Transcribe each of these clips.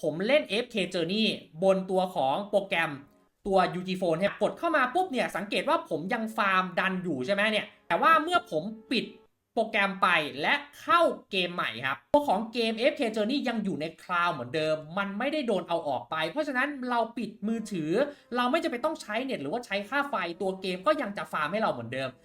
ผมเล่น FK Journey บนตัวของโปรแกรมตัว UG Phone เนี่ยกดเข้ามาปุ๊บเนี่ย สังเกตว่าผมยังฟาร์มดันอยู่ใช่ไหมเนี่ย แต่ว่าเมื่อผมปิดโปรแกรมไปและเข้าเกมใหม่ครับ ตัวของเกม FK Journey ยังอยู่ในคลาวด์เหมือนเดิม มันไม่ได้โดนเอาออกไป เพราะฉะนั้นเราปิดมือถือ เราไม่จะเป็นต้องใช้เน็ตหรือว่าใช้ค่าไฟตัวเกมก็ยังจะฟาร์มให้เราเหมือนเดิม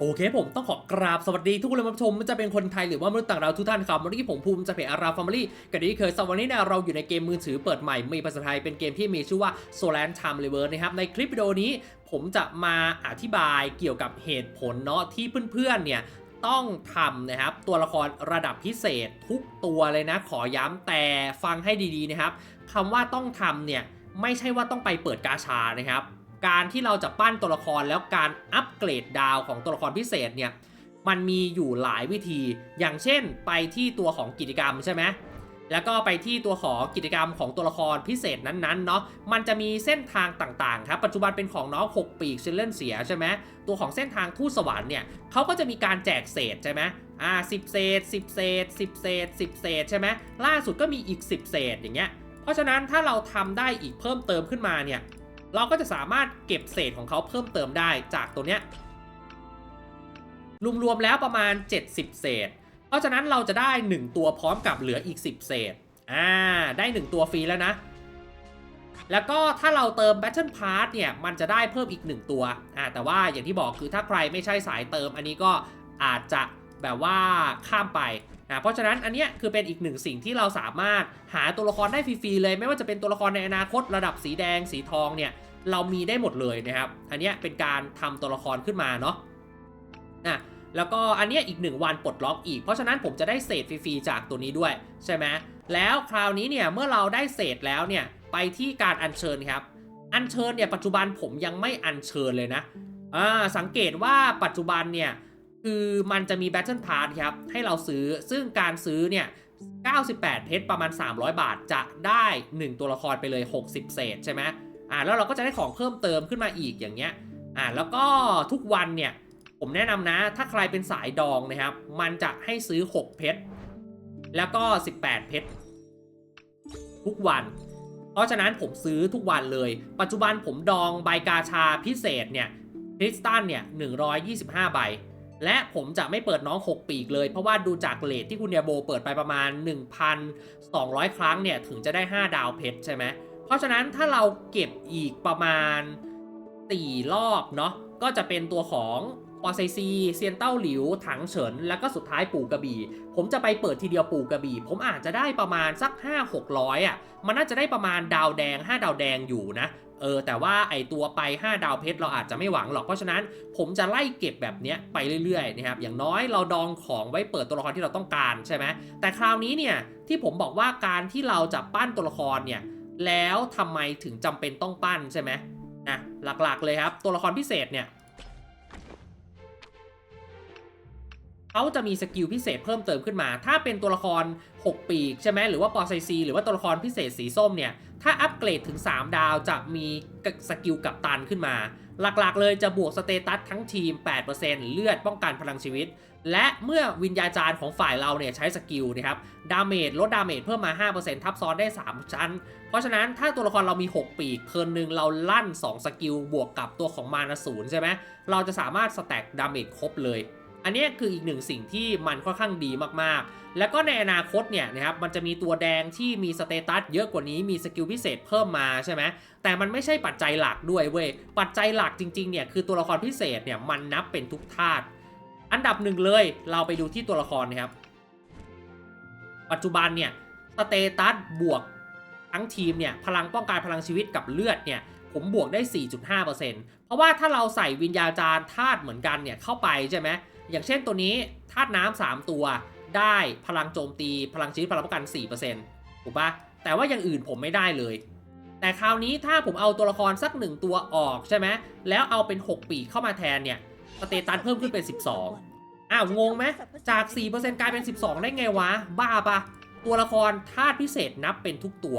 โอเคผมต้องขอกราบสวัสดีทุกคนเลยมาชมไม่จะเป็นคนไทยหรือว่ามนุษย์ต่างดาวทุกท่านครับวันนี้ผมภูมิจะเพจอาราฟาร์มลี่กันดีเคยสวันนี้เนี่ยเราอยู่ในเกมมือถือเปิดใหม่มีภาษาไทยเป็นเกมที่มีชื่อว่า Solan Time Reverse นะครับในคลิปวิดีโอนี้ผมจะมาอธิบายเกี่ยวกับเหตุผลเนาะที่เพื่อนๆเนี่ยต้องทำนะครับ ตัวละครระดับพิเศษทุกตัวเลยนะ ขอย้ำแต่ฟังให้ดีๆนะครับคำว่าต้องทำเนี่ยไม่ใช่ว่าต้องไปเปิดกาชานะครับ การที่เราจะปั้นตัวละครแล้วการอัปเกรดดาวของตัวละครพิเศษเนี่ยมันมีอยู่หลายวิธี อย่างเช่น ไปที่ตัวของกิจกรรมใช่ไหมแล้วก็ไปที่ตัวของกิจกรรมของตัวละครพิเศษนั้นๆเนาะ มันจะมีเส้นทางต่างๆครับ ปัจจุบันเป็นของน้องหกปีกเชลเลนเสียใช่ไหมตัวของเส้นทางทูตสวรรค์เนี่ยเขาก็จะมีการแจกเศษใช่ไหมอ่าสิบเศษสิบเศษสิบเศษสิบเศษใช่ไหมล่าสุดก็มีอีก 10 เศษอย่างเงี้ย เพราะฉะนั้นถ้าเราทำได้อีกเพิ่มเติมขึ้นมาเนี่ย เราก็จะสามารถเก็บเศษของเขาเพิ่มเติมได้จากตัวเนี้ยรวมๆแล้วประมาณ 70 เศษ เพราะฉะนั้นเราจะได้ 1 ตัวพร้อมกับเหลืออีก 10 เศษ อ่า ได้ 1 ตัวฟรีแล้วนะ แล้วก็ถ้าเราเติม Battle Pass เนี่ย มันจะได้เพิ่มอีก 1 ตัว อ่า แต่ว่าอย่างที่บอกคือถ้าใครไม่ใช่สายเติม อันนี้ก็อาจจะแบบว่าข้ามไป นะเพราะฉะนั้นอันเนี้ยคือเป็นอีกหนึ่งสิ่งที่เราสามารถหาตัวละครได้ฟรีๆเลย ไม่ว่าจะเป็นตัวละครในอนาคตระดับสีแดงสีทองเนี่ยเรามีได้หมดเลยนะครับ อันเนี้ยเป็นการทำตัวละครขึ้นมาเนาะนะแล้วก็อันเนี้ยอีก 1 วันปลดล็อกอีก เพราะฉะนั้นผมจะได้เศษฟรีๆจากตัวนี้ด้วยใช่ไหมแล้วคราวนี้เนี่ยเมื่อเราได้เศษแล้วเนี่ยไปที่การอัญเชิญครับ อัญเชิญเนี่ยปัจจุบันผมยังไม่อัญเชิญเลยนะอ่าสังเกตว่าปัจจุบันเนี่ย คือมันจะมี Battle Pass ครับ ให้เราซื้อซึ่งการซื้อเนี่ย 98 เพชรประมาณ 300 บาทจะได้ 1 ตัวละครไปเลย 60 เศษใช่ไหมอ่าแล้วเราก็จะได้ของเพิ่มเติมขึ้นมาอีกอย่างเงี้ยอ่าแล้วก็ทุกวันเนี่ย ผมแนะนำนะ ถ้าใครเป็นสายดองนะครับ มันจะให้ซื้อ 6 เพชรแล้วก็ 18 เพชรทุกวัน เพราะฉะนั้นผมซื้อทุกวันเลย ปัจจุบันผมดองใบกาชาพิเศษเนี่ยคริสตัลเนี่ย125 ใบ และผมจะไม่เปิดน้อง 6 ปีกเลย เพราะว่าดูจากเลทที่คุณเนียโบเปิดไปประมาณ 1,200 ครั้งเนี่ย ถึงจะได้ 5 ดาวเพชรใช่ไหม เพราะฉะนั้นถ้าเราเก็บอีกประมาณ 4 รอบเนาะก็จะเป็นตัวของ อไซซีเซียนเต้าหลิว ถังเฉิน แล้วก็สุดท้ายปู่กระบี่ ผมจะไปเปิดทีเดียวปู่กระบี่ ผมอาจจะได้ประมาณสัก 5 600อะ มันน่าจะได้ประมาณดาวแดง 5 ดาวแดงอยู่นะ เออ แต่ว่าไอตัวไป 5 ดาวเพชรเราอาจจะไม่หวังหรอก เพราะฉะนั้นผมจะไล่เก็บแบบเนี้ยไปเรื่อยๆนะครับ อย่างน้อยเราดองของไว้เปิดตัวละครที่เราต้องการใช่ไหม แต่คราวนี้เนี่ยที่ผมบอกว่าการที่เราจะปั้นตัวละครเนี่ย แล้วทำไมถึงจำเป็นต้องปั้นใช่ไหมนะ หลักๆเลยครับ ตัวละครพิเศษเนี่ย เขาจะมีสกิลพิเศษเพิ่มเติมขึ้นมา ถ้าเป็นตัวละคร 6 ปีกใช่ไหมหรือว่าปอไซซีหรือว่าตัวละครพิเศษสีส้มเนี่ย ถ้าอัปเกรดถึง 3 ดาวจะมีสกิลกับตันขึ้นมา หลักๆ เลยจะบวกสเตตัสทั้งทีม 8%เลือดป้องกันพลังชีวิต และเมื่อวิญญาจารย์ของฝ่ายเราเนี่ยใช้สกิลนะครับ ดาเมจลดดาเมจเพิ่มมา 5%ทับซ้อนได้ 3 ชั้น เพราะฉะนั้นถ้าตัวละครเรามี 6 ปีกเคิร์นหนึ่งเราลั่น 2 สกิลบวกกับตัวของมานาศูนย์ใช่ไหมเราจะสามารถสแต็กดาเมจครบเลย อันนี้คืออีกหนึ่งสิ่งที่มันค่อนข้างดีมากๆ แล้วก็ในอนาคตเนี่ยนะครับมันจะมีตัวแดงที่มีสเตตัสเยอะกว่านี้มีสกิลพิเศษเพิ่มมาใช่ไหมแต่มันไม่ใช่ปัจจัยหลักด้วยเว้ยปัจจัยหลักจริงๆเนี่ยคือตัวละครพิเศษเนี่ยมันนับเป็นทุกธาตุอันดับหนึ่งเลยเราไปดูที่ตัวละครนะครับ ปัจจุบันเนี่ยสเตตัสบวกทั้งทีมเนี่ยพลังป้องกันพลังชีวิตกับเลือดเนี่ยผมบวกได้ 4.5%เพราะว่าถ้าเราใส่วิญญาจารย์ธาตุเหมือนกันเนี่ยเข้าไปใช่ไหม อย่างเช่นตัวนี้ธาตุน้ำสามตัว ได้พลังโจมตี พลังชีวิตพลังป้องกัน 4%ถูกปะแต่ว่าอย่างอื่นผมไม่ได้เลย แต่คราวนี้ถ้าผมเอาตัวละครสักหนึ่งตัวออกใช่ไหมแล้วเอาเป็น 6 ปีเข้ามาแทนเนี่ยสเตตัสเพิ่มขึ้นเป็น 12 อ้าวงงไหมจาก 4%กลายเป็น 12 ได้ไงวะ บ้าปะตัวละครธาตุพิเศษนับเป็นทุกตัว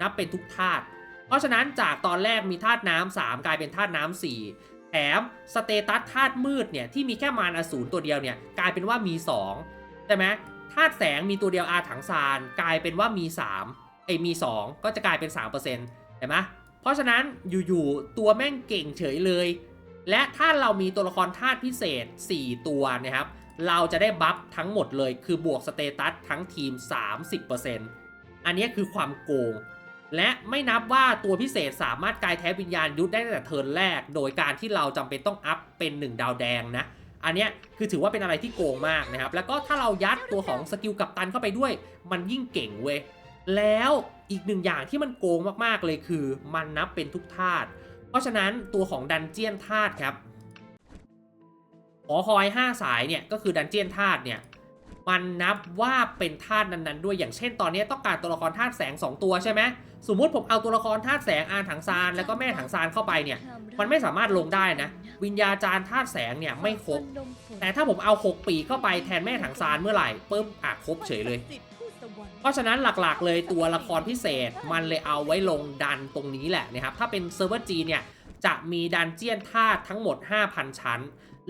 นับเป็นทุกธาตุเพราะฉะนั้นจากตอนแรกมีธาตุน้ำ3กลายเป็นธาตุน้ำ4 ถมสเตตัสธาตุมืดเนี่ยที่มีแค่มารอสูรตัวเดียวเนี่ยกลายเป็นว่ามี2ใช่ไหมธาตุแสงมีตัวเดียวอาถังซานกลายเป็นว่ามี3ไอมี 2 ก็จะกลายเป็น 3%เห็นไหมเพราะฉะนั้นอยู่ๆตัวแม่งเก่งเฉยเลย และถ้าเรามีตัวละครธาตุพิเศษ 4 ตัวนะครับเราจะได้บัฟทั้งหมดเลยคือบวกสเตตัสทั้งทีม 30%อันนี้คือความโกง และไม่นับว่าตัวพิเศษสามารถกายแท้วิญญาณยุทธได้ตั้งแต่เทิร์นแรก โดยการที่เราจำเป็นต้องอัพเป็น 1 ดาวแดงนะ อันเนี้ยคือถือว่าเป็นอะไรที่โกงมากนะครับ แล้วก็ถ้าเรายัดตัวของสกิลกัปตันเข้าไปด้วย มันยิ่งเก่งเว้ย แล้วอีกหนึ่งอย่างที่มันโกงมากๆเลยคือ มันนับเป็นทุกธาตุ เพราะฉะนั้นตัวของดันเจียนธาตุครับหอคอย 5 สายเนี่ยก็คือดันเจียนธาตุเนี่ย มันนับว่าเป็นธาตุนั้นๆ ด้วยอย่างเช่นตอนนี้ต้องการตัวละครธาตุแสง 2 ตัวใช่ไหมสมมุติผมเอาตัวละครธาตุแสงอาถังซานแล้วก็แม่ถังซานเข้าไปเนี่ยมันไม่สามารถลงได้นะ วิญญาจารย์ธาตุแสงเนี่ยไม่ครบ แต่ถ้าผมเอา 6 ปีเข้าไปแทนแม่ถังซานเมื่อไหร่ปุ๊บอะครบเฉยเลย เพราะฉะนั้นหลักๆเลยตัวละครพิเศษมันเลยเอาไว้ลงดันตรงนี้แหละนะครับถ้าเป็นเซิร์ฟเวอร์จีเนี่ย จะมีดันเจียนธาตุทั้งหมด 5,000 ชั้น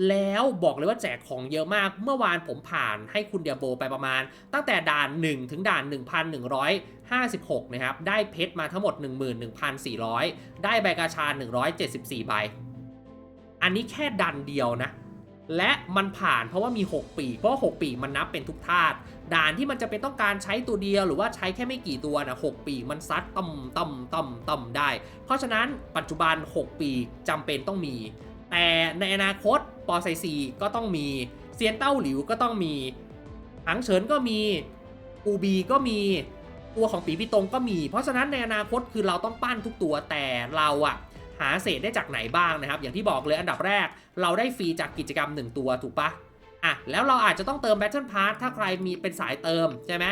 แล้วบอกเลยว่าแจกของเยอะมาก เมื่อวานผมผ่านให้คุณเดียโบไปประมาณ ตั้งแต่ด่าน 1 ถึงด่าน 1,156 นะครับ ได้เพชรมาทั้งหมด 11,400 ได้ใบกาชา 174 ใบ อันนี้แค่ดันเดียวนะ และมันผ่านเพราะว่ามี 6 ปีเพราะ 6 ปีมันนับเป็นทุกธาตุด่านที่มันจะเป็นต้องการใช้ตัวเดียวหรือว่าใช้แค่ไม่กี่ตัวนะ6ปีมันซัดต่ำต่ำต่ำต่ำได้ เพราะฉะนั้นปัจจุบัน 6 ปีกจำเป็นต้องมี แต่ในอนาคตปอไซซีก็ต้องมีเซียนเต้าหลิวก็ต้องมีหังเฉินก็มีอูบีก็มีตัวของปีพี่ตงก็มี เพราะฉะนั้นในอนาคตคือเราต้องปั้นทุกตัวแต่เราอะ หาเศษได้จากไหนบ้างนะครับ อย่างที่บอกเลยอันดับแรก เราได้ฟรีจากกิจกรรม 1 ตัวถูกปะอะแล้วเราอาจจะต้องเติม Battle Pass ถ้าใครมีเป็นสายเติมใช่ไหม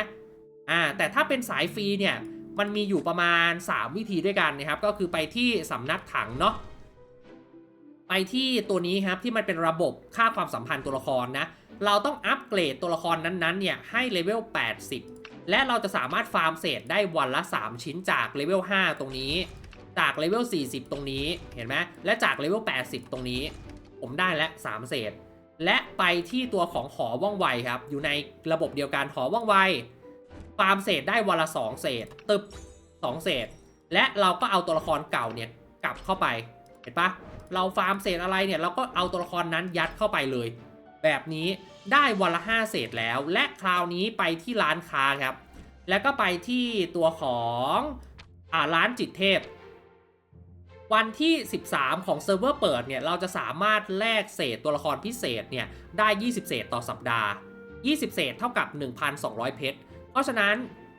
อ่าแต่ถ้าเป็นสายฟรีเนี่ยมันมีอยู่ประมาณ 3 วิธีด้วยกันนะครับ ก็คือไปที่สำนักถังเนาะไปที่ตัวนี้ครับที่มันเป็นระบบค่าความสัมพันธ์ตัวละครนะเราต้องอัปเกรดตัวละครนั้นๆเนี่ยให้เลเวล 80 และเราจะสามารถฟาร์มเศษได้วันละ 3 ชิ้นจากเลเวล 5 ตรงนี้ จากเลเวล 40 ตรงนี้เห็นไหมและจากเลเวล 80 ตรงนี้ ผมได้แล้ว3เศษ และไปที่ตัวของหอว่องไวครับ อยู่ในระบบเดียวกันหอว่องไวฟาร์มเศษได้วันละ 2 เศษ ตึบ 2 เศษ และเราก็เอาตัวละครเก่าเนี่ยกลับเข้าไป เห็นปะเราฟาร์มเศษอะไรเนี่ยเราก็เอาตัวละครนั้นยัดเข้าไปเลย แบบนี้ได้วันละ 5 เศษแล้ว และคราวนี้ไปที่ร้านค้าครับ แล้วก็ไปที่ตัวของอ่าร้านจิตเทพ วันที่ 13 ของเซิร์ฟเวอร์เปิดเนี่ย เราจะสามารถแลกเศษตัวละครพิเศษเนี่ย ได้ 20 เศษต่อสัปดาห์ 20 เศษเท่ากับ 1,200 เพชร เพราะฉะนั้น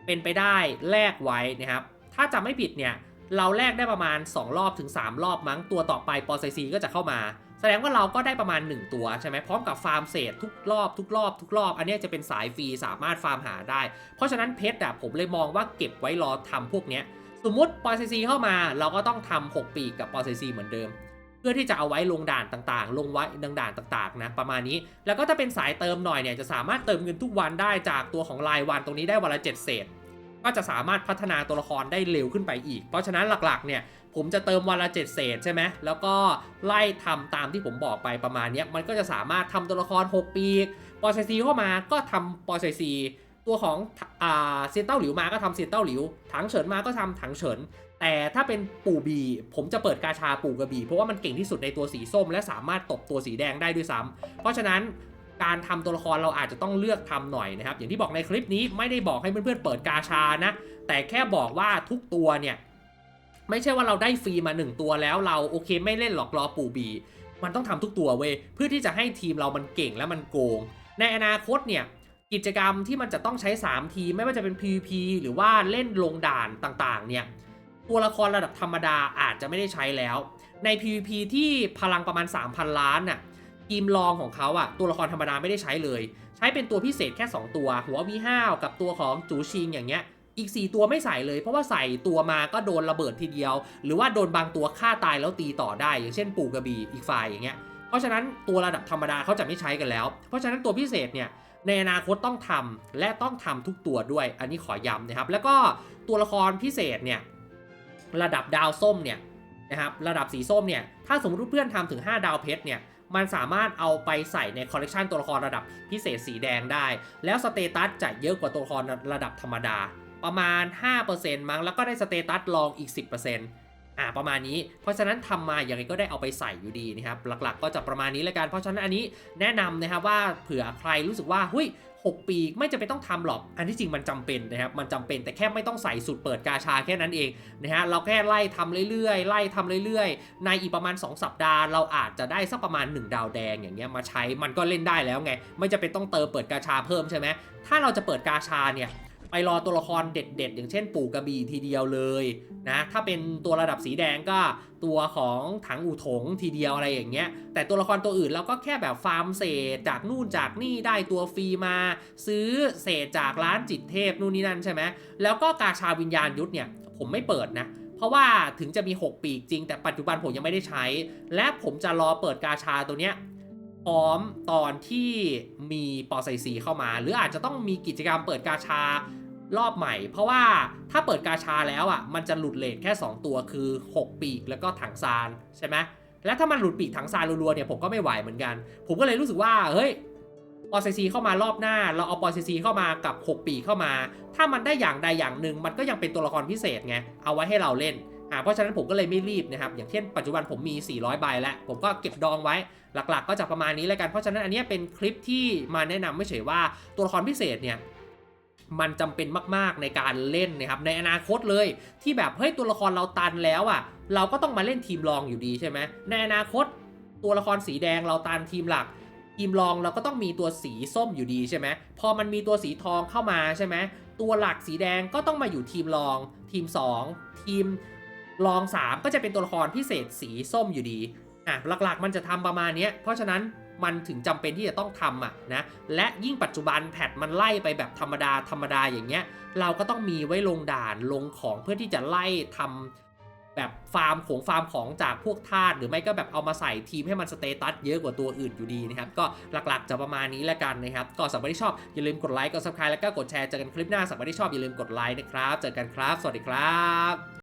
เป็นไปได้แลกไว้นะครับ ถ้าจำไม่ผิดเนี่ย เราแลกได้ประมาณ 2 รอบถึง 3 รอบมั้ง ตัวต่อไปปอไซซีก็จะเข้ามา แสดงว่าเราก็ได้ประมาณ 1 ตัวใช่ไหมพร้อมกับฟาร์มเศษทุกรอบทุกรอบทุกรอบ อันนี้จะเป็นสายฟรีสามารถฟาร์มหาได้ เพราะฉะนั้นเพชรอะผมเลยมองว่าเก็บไว้รอทำพวกเนี้ย สมมุติปอไซซีเข้ามาเราก็ต้องทำ6ปีกับปอไซซีเหมือนเดิม เพื่อที่จะเอาไว้ลงด่านต่างๆ ลงไว้ดังด่านต่างๆนะประมาณนี้ แล้วก็ถ้าเป็นสายเติมหน่อยเนี่ยจะสามารถเติมเงินทุกวันได้จากตัวของรายวันตรงนี้ได้วันละ7เศษ ก็จะสามารถพัฒนาตัวละครได้เร็วขึ้นไปอีก เพราะฉะนั้นหลักๆเนี่ยผมจะเติมวันละ7เศษใช่ไหม แล้วก็ไล่ทำตามที่ผมบอกไปประมาณนี้มันก็จะสามารถทำตัวละคร 6 ปี ปอไซซีเข้ามาก็ทำปอไซซี ตัวของอ่าเซียนเต้าหลิวมาก็ทำเซียนเต้าหลิว ถังเฉินมาก็ทำถังเฉิน แต่ถ้าเป็นปู่บี ผมจะเปิดกาชาปู่กระบี่ เพราะว่ามันเก่งที่สุดในตัวสีส้ม และสามารถตบตัวสีแดงได้ด้วยซ้ำเพราะฉะนั้นการทำตัวละครเราอาจจะต้องเลือกทำหน่อยนะครับ อย่างที่บอกในคลิปนี้ไม่ได้บอกให้เพื่อนๆเปิดกาชานะ แต่แค่บอกว่าทุกตัวเนี่ยไม่ใช่ว่าเราได้ฟรีมา 1 ตัวแล้วเราโอเคไม่เล่นหรอกรอปู่บี มันต้องทำทุกตัวเว้ยเพื่อที่จะให้ทีมเรามันเก่งและมันโกง ในอนาคตเนี่ย กิจกรรมที่มันจะต้องใช้ 3 ที ไม่ว่าจะเป็น PVP หรือว่าเล่นลงด่านต่างๆ เนี่ย ตัวละครระดับธรรมดาอาจจะไม่ได้ใช้แล้ว ใน PVP ที่พลังประมาณ 3,000 ล้านน่ะทีมรองของเขาอะตัวละครธรรมดาไม่ได้ใช้เลย ใช้เป็นตัวพิเศษแค่ 2 ตัว หัววีห้าวกับตัวของจูชิงอย่างเงี้ยอีก 4 ตัวไม่ใส่เลย เพราะว่าใส่ตัวมาก็โดนระเบิดทีเดียว หรือว่าโดนบางตัวฆ่าตายแล้วตีต่อได้ อย่างเช่นปู่กระบี่อีกฝ่ายอย่างเงี้ย เพราะฉะนั้นตัวระดับธรรมดาเขาจะไม่ใช้กันแล้ว เพราะฉะนั้นตัวพิเศษเนี่ยในอนาคตต้องทำและต้องทำทุกตัวด้วย อันนี้ขอย้ำนะครับ แล้วก็ตัวละครพิเศษเนี่ยระดับดาวส้มเนี่ยนะครับระดับสีส้มเนี่ยถ้าสมมติว่เพื่อนทำถึง 5 ดาวเพชรเนี่ยมันสามารถเอาไปใส่ในคอลเลกชันตัวละครระดับพิเศษสีแดงได้ แล้วสเตตัสจะเยอะกว่าตัวละครระดับธรรมดา ประมาณ 5%มั้งแล้วก็ได้สเตตัสรองอีก 10% อ่าประมาณนี้ เพราะฉะนั้นทำมาอย่างไรก็ได้เอาไปใส่อยู่ดีนะครับหลักๆ ก็จะประมาณนี้แล้วกันเพราะฉะนั้นอันนี้แนะนำนะครับว่าเผื่อใครรู้สึกว่าหุ้ย6 ปีไม่จำเป็นต้องทำหรอก อันที่จริงมันจำเป็นนะครับ มันจำเป็นแต่แค่ไม่ต้องใส่สูตรเปิดกาชาแค่นั้นเองนะฮะ เราแค่ไล่ทำเรื่อยๆ ไล่ทำเรื่อยๆ ในอีกประมาณ 2 สัปดาห์ เราอาจจะได้สักประมาณ 1 ดาวแดงอย่างเงี้ยมาใช้ มันก็เล่นได้แล้วไง ไม่จำเป็นต้องเติมเปิดกาชาเพิ่มใช่ไหมถ้าเราจะเปิดกาชาเนี่ย รอตัวละครเด็ด ๆ อย่างเช่นปู่กระบี่ทีเดียวเลยนะถ้าเป็นตัวระดับสีแดงก็ตัวของถังอู่ถงทีเดียวอะไรอย่างเงี้ย แต่ตัวละครตัวอื่นเราก็แค่แบบฟาร์มเศษจากนู่นจากนี่ได้ตัวฟรีมา ซื้อเศษจากร้านจิตเทพนู่นนี่นั่นใช่ไหมแล้วก็กาชาวิญญาณยุทธเนี่ยผมไม่เปิดนะเพราะว่าถึงจะมี 6 ปีกจริง แต่ปัจจุบันผมยังไม่ได้ใช้ และผมจะรอเปิดกาชาตัวเนี้ยพร้อมตอนที่มีปอไซซีเข้ามา หรืออาจจะต้องมีกิจกรรมเปิดกาชา รอบใหม่ เพราะว่าถ้าเปิดกาชาแล้วอะมันจะหลุดเลทแค่ 2 ตัวคือ 6 ปีกแล้วก็ถังซานใช่ไหมและถ้ามันหลุดปีกถังซานรัวๆเนี่ยผมก็ไม่ไหวเหมือนกัน ผมก็เลยรู้สึกว่าเฮ้ยปอซซีเข้ามารอบหน้า เราเอาปอซซีเข้ามากับ 6 ปีกเข้ามา ถ้ามันได้อย่างใดอย่างหนึ่งมันก็ยังเป็นตัวละครพิเศษไงเอาไว้ให้เราเล่นอ่าเพราะฉะนั้นผมก็เลยไม่รีบนะครับ อย่างเช่นปัจจุบันผมมี 400 ใบแล้ว ผมก็เก็บดองไว้ หลักๆ ก็จะประมาณนี้แล้วกัน เพราะฉะนั้นอันนี้เป็นคลิปที่มาแนะนำไม่เฉยว่าตัวละครพิเศษเนี่ย มันจำเป็นมากๆในการเล่นนะครับในอนาคตเลยที่แบบเฮ้ยตัวละครเราตันแล้วอะ เราก็ต้องมาเล่นทีมรองอยู่ดีใช่ไหมในอนาคตตัวละครสีแดงเราตันทีมหลักทีมรองเราก็ต้องมีตัวสีส้มอยู่ดีใช่ไหมพอมันมีตัวสีทองเข้ามาใช่ไหมตัวหลักสีแดงก็ต้องมาอยู่ทีมรองทีม 2 ทีมรอง 3 ก็จะเป็นตัวละครพิเศษสีส้มอยู่ดีอะหลักๆ มันจะทำประมาณนี้เพราะฉะนั้น มันถึงจำเป็นที่จะต้องทำอะนะและยิ่งปัจจุบันแพทมันไล่ไปแบบธรรมดาธรรมดาอย่างเงี้ย เราก็ต้องมีไว้ลงด่านลงของเพื่อที่จะไล่ทำแบบฟาร์มของฟาร์มของจากพวกทาสหรือไม่ก็แบบเอามาใส่ทีมให้มันสเตตัสเยอะกว่าตัวอื่นอยู่ดีนะครับ ก็หลักๆจะประมาณนี้แล้วกันนะครับ ก็สำหรับที่ชอบอย่าลืมกดไลค์กด subscribe แล้วก็กดแชร์เจอกันคลิปหน้าสำหรับที่ชอบอย่าลืมกดไลค์นะครับ เจอกันครับ สวัสดีครับ